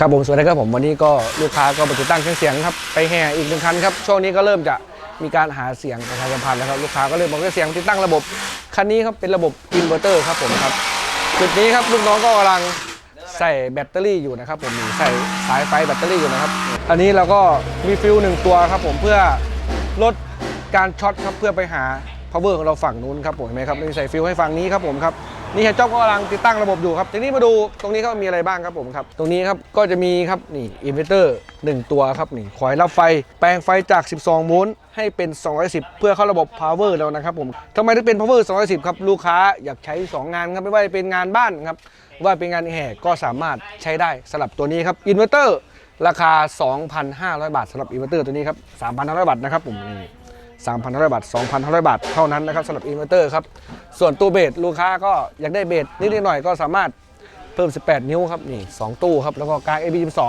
ครับผมสวัสดีครับผมวันนี้ก็ลูกค้าก็มาติดตั้งเครื่องเสียงครับไปแห่อีกหนึ่งคันครับช่วงนี้ก็เริ่มจะมีการหาเสียงประชาสัมพันธ์แล้วครับลูกค้าก็เริ่มบอกเครื่องเสียงติดตั้งระบบคันนี้ครับเป็นระบบอินเวอร์เตอร์ครับผมครับจุดนี้ครับลูกน้องก็กำลังใส่แบตเตอรี่อยู่นะครับผมใส่สายไฟแบตเตอรี่อยู่นะครับ อันนี้เราก็มีฟิวหนึ่งตัวครับผมเพื่อลดการช็อตครับเพื่อไปหา power ของเราฝั่งนู้นครับผมเห็นไหมครับนี่ใส่ฟิวให้ฝั่งนี้ครับผมครับ นี่เฮดจ็อบก็กำลังติดตั้งระบบอยู่ครับทีนี้มาดูตรงนี้ก็มีอะไรบ้างครับผมครับ ตรงนี้ครับก็จะมีครับนี่อินเวอร์เตอร์1ตัวครับนี่คอยรับไฟ แปลงไฟจาก 12โวลต์ให้เป็น 210 เพื่อเข้าระบบ power แล้วนะครับผมทำไมถึงเป็น power 210 ครับลูกค้าอยากใช้ 2 งานครับไม่ว่าจะเป็นงานบ้านครับว่าเป็นงานแห่ก็สามารถใช้ได้สำหรับตัวนี้ครับอินเวอร์เตอร์ราคา 2,500 บาทสำหรับอินเวอร์เตอร์ตัวนี้ครับ3,500 บาทนะครับผมนี่ 3,500 บาท 2,500 บาท เท่านั้นนะครับสำหรับอินเวอร์เตอร์ครับ ส่วนตัวเบสลูกค้าก็อยากได้เบสนิดหน่อยก็สามารถเพิ่ม 18 นิ้วครับ นี่ 2 ตู้ครับ แล้วก็กลาง AB12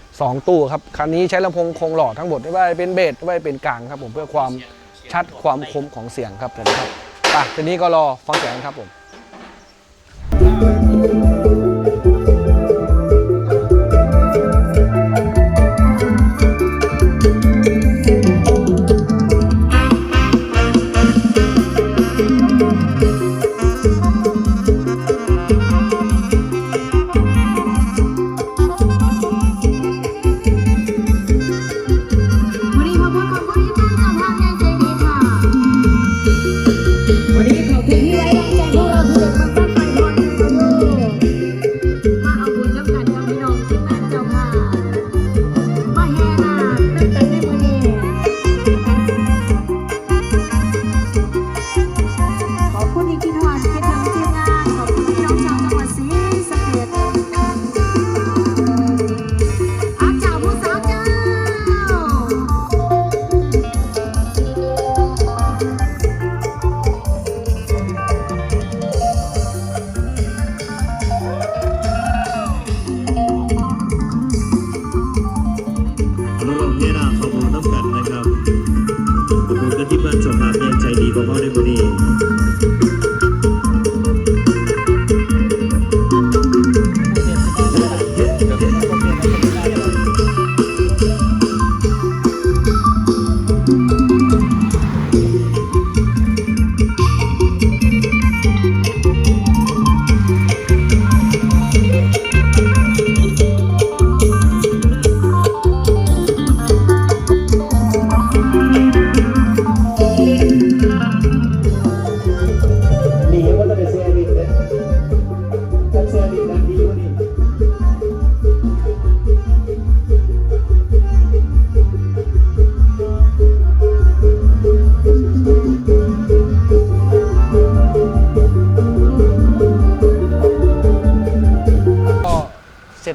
2 ตู้ครับ คันนี้ใช้ลำโพงคงหล่อทั้งหมดไม่ว่าเป็นเบสไม่ว่าเป็นกลางครับผมเพื่อความชัดความคมของเสียงครับผมครับไปทีนี้ก็รอฟังเสียงครับผม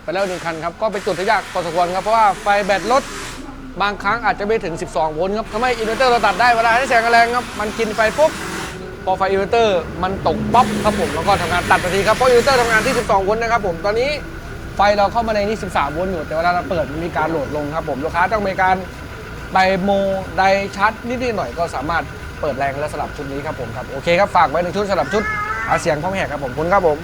ไปแล้วหนึ่งคันครับก็เป็นจุดที่ยากพอสมควรครับเพราะว่าไฟแบตลดบางครั้งอาจจะไม่ถึง 12 โวลต์ครับทำให้อินเวอร์เตอร์เราตัดได้เวลาให้แสงแรงครับมันกินไฟปุ๊บพอไฟอินเวอร์เตอร์มันตกป๊อปครับผมแล้วก็ทำงานตัดทันทีครับเพราะอินเวอร์เตอร์ทำงานที่ 12 โวลต์นะครับผมตอนนี้ไฟเราเข้ามาในนี่13 โวลต์อยู่แต่เวลาเราเปิดมันมีการโหลดลงครับผมลูกค้าต้องมีการไดโมไดชาร์จนิดๆหน่อยก็สามารถเปิดแรงและสลับชุดนี้ครับผมครับโอเคครับฝากไว้ในชุดสลับชุดหาเสียงพ่อแม่ครับผมคุณครับผม